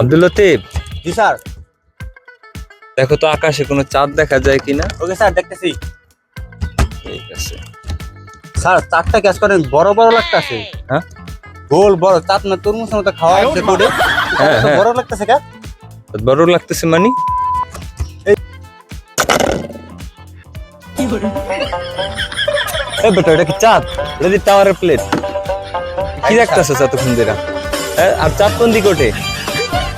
আব্দুল লতিফ? জি স্যার। দেখো তো আকাশে কোনো চাঁদ দেখা যায় কিনা? ওকে স্যার দেখতেছি। ঠিক আছে। স্যার চারটা ক্যাচ করেন বড় বড় লাগতেছে? হ্যাঁ? গোল বড় চাপ না তরমুজের মতো খাওয়া আছে করে হ্যাঁ, হ্যাঁ। বড় লাগতেছে কা বড় লাগতেছে মানি? এই বেটা এটা কি চাঁদ? এটা টাওয়ারের প্লেট কি দেখতেছো এতক্ষণ ধরে হ্যাঁ, আর চাঁদ কোন দিক ওঠে?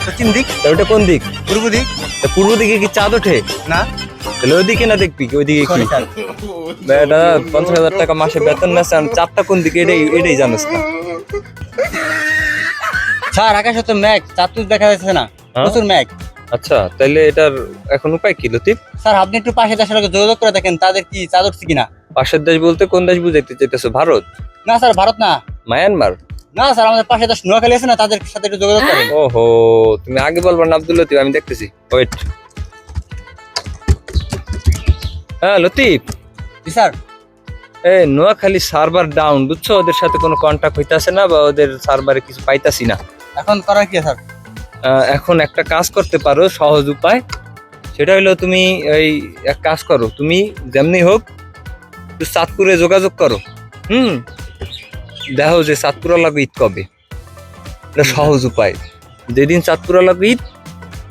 পশ্চিম দিক। ওটা কোন দিক? পূর্ব দিক। পূর্ব দিকে কি চাঁদ ওঠে? না। তাহলে ওইদিকে না দেখবি কি? ওইদিকে কি? পঞ্চাশ হাজার টাকা মাসে বেতন না আর চাঁদটা কোন দিকে? এটাই এটাই জানোস না। স্যার আকাশে তো ম্যাগ চাঁদ তো দেখা যাচ্ছে না। হ্যাঁ? প্রচুর ম্যাগ আচ্ছা তাইলে এটার এখন উপায় কি লতিফ? স্যার আপনি একটু পাশে দেশের যোগাযোগ করে দেখেন তাদের কি চাঁদ উঠছে কিনা। পাশের দেশ বলতে কোন দেশ বুঝাইতে চাইতেছো? ভারত? না স্যার ভারত না। মায়ানমার? না স্যার আমাদের পাশে দেশ নোয়াখালী আছে না তাদের সাথে একটু যোগাযোগ করেন। ওহো তুমি আগে বলবা না আব্দুল লতিফ আমি দেখতেছি। ওয়েট হ্যাঁ লতিফ। জি স্যার। এ নোয়াখালী সার্ভার ডাউন বুঝছ? ওদের সাথে কোনো কন্টাক্ট হইতাছে না বা ওদের সার্ভারে কিছু পাইতাছি না। এখন করার কি স্যার? এখন একটা কাজ করতে পারো সহজ উপায়। সেটা হলো তুমি এই এক কাজ করো তুমি যেমনি হোক একটু চাঁদপুরে যোগাযোগ করো। হুম? দেখো যে চাঁদপুরা লাগবে ঈদ কবে? এটা সহজ উপায়। যেদিন চাঁদপুরা লাগবে ঈদ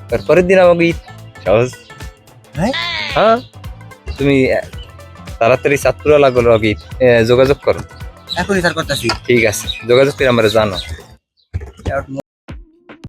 তারপরের দিন আমাকে ঈদ। সহজ? হ্যাঁ? হ্যাঁ? তুমি তাড়াতাড়ি চাঁদপুরা লাগো লগে ঈদ যোগাযোগ করো। এখনই স্যার করতেছি। ঠিক আছে যোগাযোগ করে আমরা জানো।